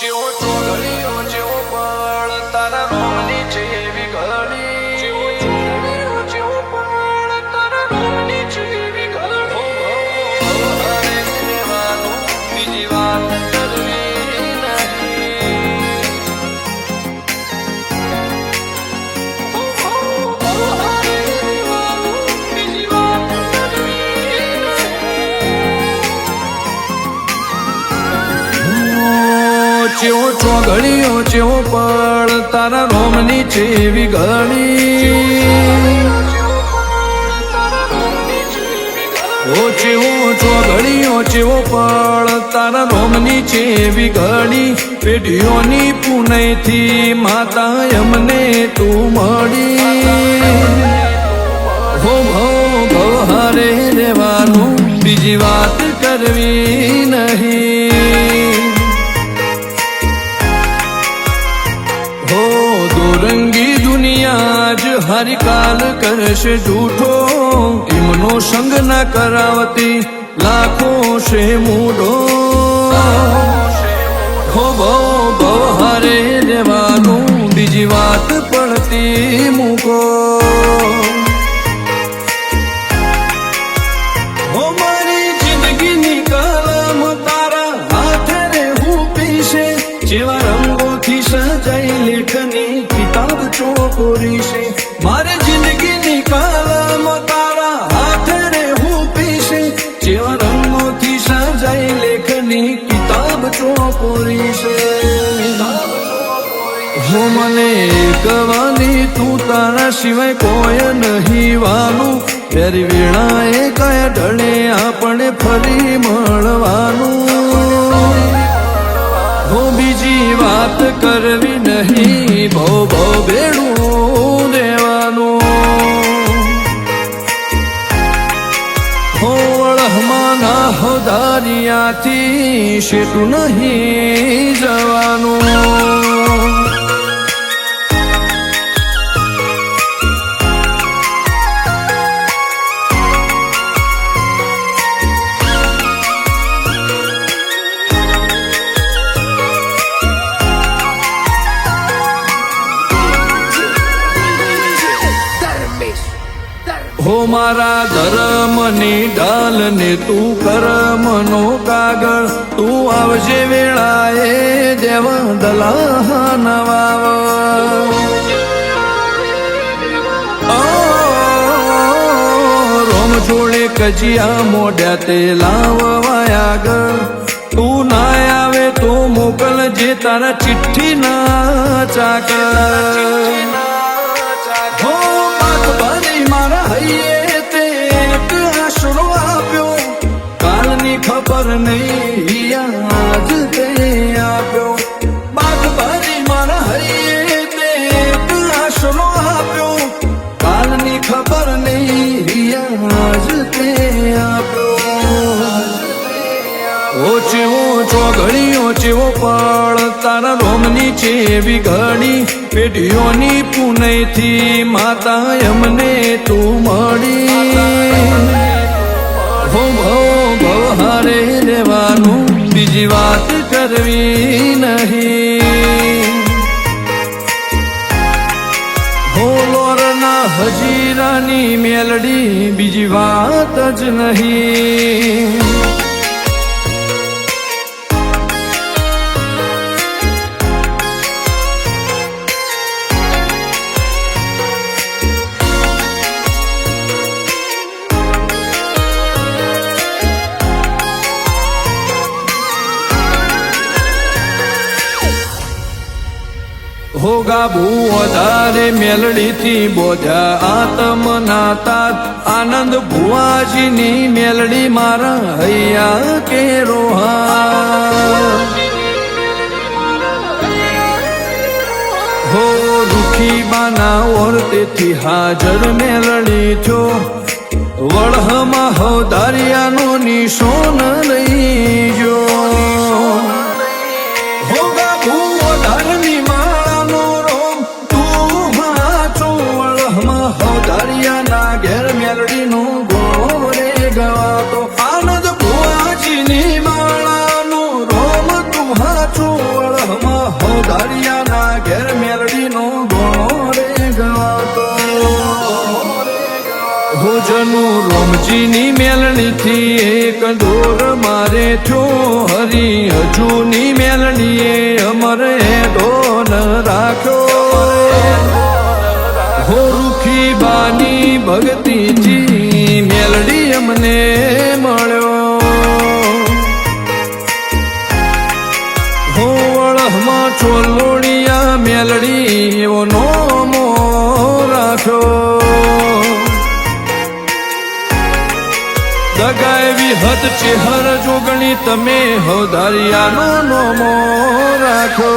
જેવો ચોઘડિયો ચોઘડિયો ચેવો પળ તારા રોમની ચેવી ઘડી ઓ ચેવો ચોઘડિયો ચેવો પળ તારા રોમની એવી ઘડી પેઢીઓની પુનયથી માતા અમને તું મળી. હો ભો ભો હારે રેવાનું બીજી વાત કરવી. દુનિયા હરિકાલ કરશે જૂઠો એમનો સંગ ના કરાવતી, લાખો છે મૂડો હો બહુ હારે રેવાનું બીજી વાત પડતી હો મને કવાની તું તારા સિવાય કોઈ નહીં વાલું. ત્યારે વેળાએ કયા ઢળે આપણે ફરી મળવાનું. હો બીજી વાત કરવી નહીં, બહુ બહુ બેડું દેવાનું હોળહમાના હોદારિયાથી શેતું નહીં જવાનું. હો મારા ધર્મની ડાલ ને તું કર્મનો કાગળ. તું આવજે વેળાએ દેવ દલા વાવ. ઓ, રોમ જોડે કજિયા મોઢ્યા તે લાવવાય આગળ. તું ના આવે તો મોકલજે તારા ચિઠ્ઠી ના ચાકર ખબર નહીં ખબર નહીં, આજ તે આપ્યો. ઓ ચેવો ચોઘડિયો ચેવો પળ તારા રોમની ચેવી ઘડી પેઢીઓની પુનયથી માતા અમને તું મળી. ભો ભો ભવ બીજી વાત કરવી નહીં. હો લોરના હજીરાની મેલડી બીજી વાત જ નહીં. હો ગાબુ વધારે મેલડીથી બોધ્યા આત્મ નાતા આનંદ ભુવાજીની મેલડી મારા હૈયા કે રોહા હો રૂખી બાના ઓરતેથી હાજર મેલડી છો. વળહમાં હો દરિયાનો નિશોન લઈ જો. હોગા ધારિયાના ઘેર મેલડીનો ઘણો રે ગવાતો ભોજનું રોમજીની મેલણીથી એક ઢોર મારે છો હરી હજુની મેલણીએ અમરે ડોન રાખ્યો. હો રૂખી બાની ભગતીજી મેલડી એવો નોમો રાખ્યો દગાવી હદ ચેહર જોગણી તમે હો દરિયાનો નોમો રાખો.